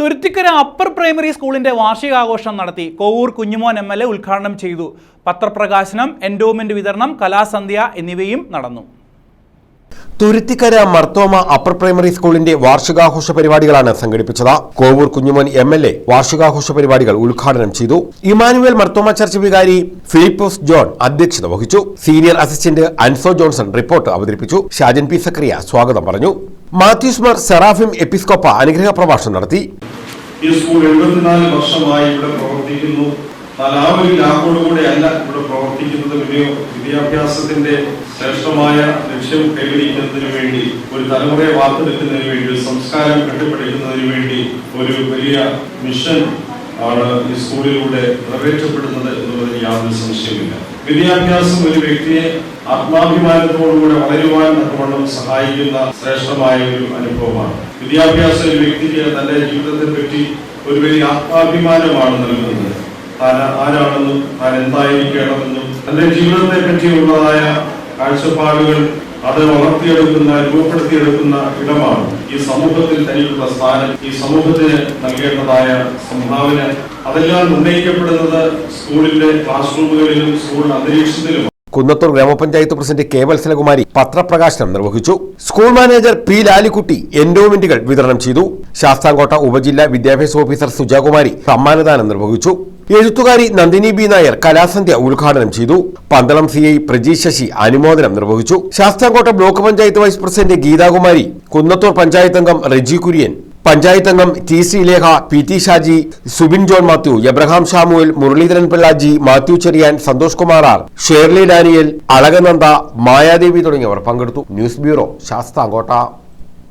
Thuruthikkara upper primary സ്കൂളിന്റെ വാർഷികാഘോഷം നടത്തി Kovoor Kunjumon M L A ഉദ്ഘാടനം ചെയ്തു. പത്രപ്രകാശനം എൻഡോമെന്റ് വിതരണം കലാസന്ധ്യ എന്നിവയും നടന്നു. തുരുത്തിക്കര മർത്തോമ അപ്പർ പ്രൈമറി സ്കൂളിന്റെ വാർഷികാഘോഷ പരിപാടികളാണ് സംഘടിപ്പിച്ചത്. Kovoor Kunjumon M L A വാർഷികാഘോഷ പരിപാടികൾ ഉദ്ഘാടനം ചെയ്തു. ഇമാനുവേൽ മർത്തോമ ചർച്ച് വികാരി ഫിലിപ്പോസ് ജോൺ അധ്യക്ഷത വഹിച്ചു. Senior assistant Anso Johnson report അവതരിപ്പിച്ചു. ഷാജൻ പി സക്രിയ സ്വാഗതം പറഞ്ഞു. മാത്യൂസ് മാർ സെറാഫിം എപ്പിസ്കോപ്പ അനുഗ്രഹ പ്രഭാഷണം നടത്തി. ഈ സ്കൂൾ എഴുപത്തിനാല് വർഷമായി ഇവിടെ പ്രവർത്തിക്കുന്നു. എന്നാൽ ആ കൂടെ അല്ല ഇവിടെ പ്രവർത്തിക്കുന്നത്. വിദ്യ- വിദ്യാഭ്യാസത്തിന്റെ ശ്രേഷ്ഠമായ ലക്ഷ്യം കൈവരിക്കുന്നതിന് വേണ്ടി ഒരു തലമുറയെ വാർത്തെടുക്കുന്നതിന് വേണ്ടി ഒരു സംസ്കാരം കെട്ടിപ്പടുക്കുന്നതിന് വേണ്ടി ഒരു വലിയ മിഷൻ ആണ് ഈ സ്കൂളിലൂടെ നിറവേറ്റപ്പെടുന്നത് എന്നുള്ളതിന് യാതൊരു സംശയമില്ല വിദ്യാഭ്യാസം ഒരു വ്യക്തിയെ ആത്മാഭിമാനത്തോടുകൂടെ വളരുവാൻ തക്കവണ്ണം സഹായിക്കുന്ന ശ്രേഷ്ഠമായ ഒരു അനുഭവമാണ്. വിദ്യാഭ്യാസം ഒരു വ്യക്തിക്ക് തന്റെ ജീവിതത്തെ പറ്റി ഒരു വലിയ ആത്മാഭിമാനമാണ് നൽകുന്നത്. താൻ ആരാണെന്നും താൻ എന്തായിരിക്കണമെന്നും തന്റെ ജീവിതത്തെ പറ്റിയുള്ളതായ കാഴ്ചപ്പാടുകൾ അത് വളർത്തിയെടുക്കുന്ന രൂപപ്പെടുത്തിയെടുക്കുന്ന ഇടമാണ് ഈ സമൂഹത്തിൽ തനിക്കുള്ള സ്ഥാനം. ഈ സമൂഹത്തിന് നൽകേണ്ടതായ സംഭാവന അതെല്ലാം നിർണയിക്കപ്പെടുന്നത് സ്കൂളിന്റെ ക്ലാസ് റൂമുകളിലും സ്കൂൾ അന്തരീക്ഷത്തിലും കുന്നത്തൂർ ഗ്രാമപഞ്ചായത്ത് പ്രസിഡന്റ് കെ വത്സലകുമാരി പത്രപ്രകാശനം നിർവഹിച്ചു. സ്കൂൾ മാനേജർ പി ലാലിക്കുട്ടി എൻഡോമെന്റുകൾ വിതരണം ചെയ്തു. ശാസ്താംകോട്ട ഉപജില്ലാ വിദ്യാഭ്യാസ ഓഫീസർ സുജാകുമാരി സമ്മാനദാനം നിർവഹിച്ചു. എഴുത്തുകാരി നന്ദിനി ബി നായർ കലാസന്ധ്യ ഉദ്ഘാടനം ചെയ്തു. പന്തളം സി ഐ പ്രജീഷ് ശശി അനുമോദനം നിർവഹിച്ചു. Sasthamcotta block panchayat vice president Geethakumari Kunnathur panchayat അംഗം റെജി കുര്യൻ പഞ്ചായത്ത് അംഗം T C Lekha P T Shaji Subin John Mathew Abraham Samuel Muraleedharan Pillaji Mathew Cherian Santhosh Kumar R Sherly Daniel Alakananda Mayadevi തുടങ്ങിയവർ പങ്കെടുത്തു. News bureau Sasthamcotta.